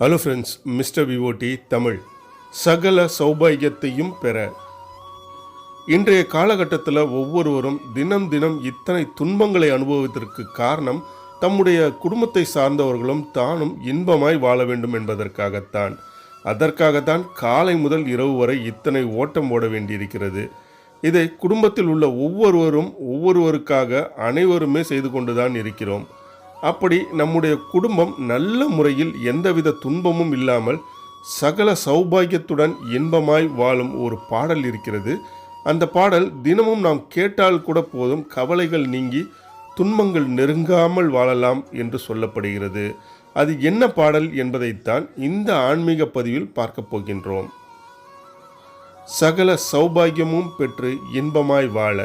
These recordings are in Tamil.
Hello friends mister VOD Tamil. சகல சௌபாகியத்தையும் பெற. இன்றைய காலகட்டத்தில் ஒவ்வொருவரும் தினம் தினம் இத்தனை துன்பங்களை அனுபவித்ததற்கு காரணம் தம்முடைய குடும்பத்தை சார்ந்தவர்களும் தானும் இன்பமாய் வாழ வேண்டும் என்பதற்காகத்தான். அதற்காகத்தான் காலை முதல் இரவு வரை இத்தனை ஓட்டம் ஓட வேண்டியிருக்கிறது. இதை குடும்பத்தில் உள்ள ஒவ்வொருவரும் ஒவ்வொருவருக்காக அனைவருமே செய்து கொண்டுதான் இருக்கிறோம். அப்படி நம்முடைய குடும்பம் நல்ல முறையில் எந்தவித துன்பமும் இல்லாமல் சகல சௌபாகியத்துடன் இன்பமாய் வாழும் ஒரு பாடல் இருக்கிறது. அந்த பாடல் தினமும் நாம் கேட்டால் கூட போதும் கவலைகள் நீங்கி துன்பங்கள் நெருங்காமல் வாழலாம் என்று சொல்லப்படுகிறது. அது என்ன பாடல் என்பதைத்தான் இந்த ஆன்மீக பதிவில் பார்க்கப் போகின்றோம். சகல சௌபாகியமும் பெற்று இன்பமாய் வாழ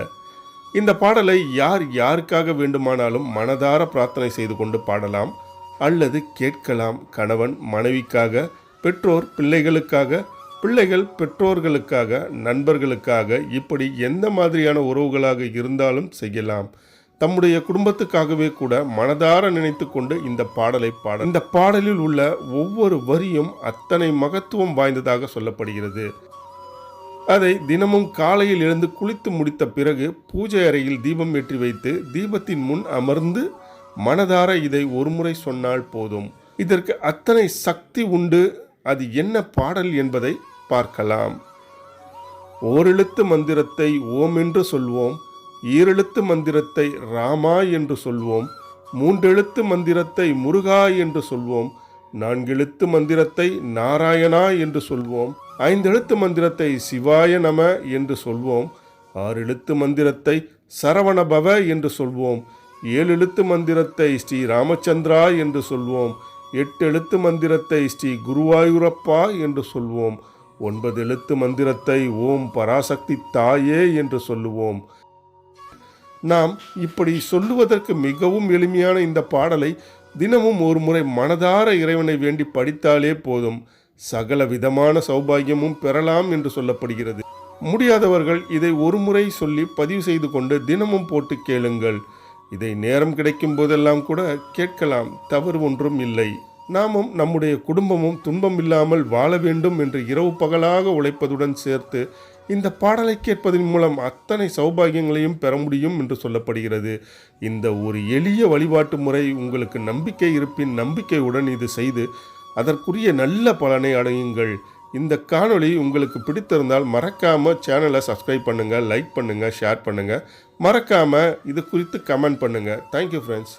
இந்த பாடலை யார் யாருக்காக வேண்டுமானாலும் மனதார பிரார்த்தனை செய்து கொண்டு பாடலாம் அல்லது கேட்கலாம். கணவன் மனைவிக்காக பெற்றோர் பிள்ளைகளுக்காக பிள்ளைகள் பெற்றோர்களுக்காக நண்பர்களுக்காக இப்படி எந்த மாதிரியான உறவுகளாக இருந்தாலும் செய்யலாம். தம்முடைய குடும்பத்துக்காகவே கூட மனதார நினைத்து கொண்டு இந்த பாடலை பாட இந்த பாடலில் உள்ள ஒவ்வொரு வரியும் அத்தனை மகத்துவம் வாய்ந்ததாக சொல்லப்படுகிறது. அதை தினமும் காலையில் எழுந்து குளித்து முடித்த பிறகு பூஜை அறையில் தீபம் ஏற்றி வைத்து தீபத்தின் முன் அமர்ந்து மனதார இதை ஒருமுறை சொன்னால் போதும். இதற்கு அத்தனை சக்தி உண்டு. அது என்ன பாடல் என்பதை பார்க்கலாம். ஓரெழுத்து மந்திரத்தை ஓம் என்று சொல்வோம். ஈரெழுத்து மந்திரத்தை ராமா என்று சொல்வோம். மூன்றெழுத்து மந்திரத்தை முருகா என்று சொல்வோம். நான்கெழுத்து மந்திரத்தை நாராயணா என்று சொல்வோம். ஐந்தெழுத்து மந்திரத்தை சிவாய நம என்று சொல்வோம் ஆறு எழுத்து மந்திரத்தை சரவணபவ என்று சொல்வோம் ஏழு எழுத்து மந்திரத்தை ஸ்ரீ ராமச்சந்திரா என்று சொல்வோம் எட்டு எழுத்து மந்திரத்தை ஸ்ரீ குருவாயூரப்பா என்று சொல்வோம் ஒன்பது எழுத்து மந்திரத்தை ஓம் பராசக்தி தாயே என்று சொல்லுவோம். நாம் இப்படி சொல்லுவதற்கு மிகவும் எளிமையான இந்த பாடலை தினமும் ஒரு முறை மனதார இறைவனை வேண்டி படித்தாலே போதும். சகல விதமான சௌபாகியமும் பெறலாம் என்று சொல்லப்படுகிறது. முடியாதவர்கள் இதை ஒரு முறை சொல்லி பதிவு செய்து கொண்டு தினமும் போட்டு கேளுங்கள். இதை நேரம் கிடைக்கும் போதெல்லாம் கூட கேட்கலாம் தவறு ஒன்றும் இல்லை. நாமும் நம்முடைய குடும்பமும் துன்பம் இல்லாமல் வாழ வேண்டும் என்று இரவு பகலாக உழைப்பதுடன் சேர்த்து இந்த பாடலை கேட்பதன் மூலம் அத்தனை சௌபாகியங்களையும் பெற முடியும் என்று சொல்லப்படுகிறது. இந்த ஒரு எளிய வழிபாட்டு முறை உங்களுக்கு நம்பிக்கை இருப்பின் நம்பிக்கையுடன் இது செய்து அதற்குரிய நல்ல பலனை அடையுங்கள். இந்த காணொளி உங்களுக்கு பிடித்திருந்தால் மறக்காம சேனலை சப்ஸ்கிரைப் பண்ணுங்கள் லைக் பண்ணுங்கள் ஷேர் பண்ணுங்கள் மறக்காமல் இது குறித்து கமெண்ட் பண்ணுங்க. Thank you friends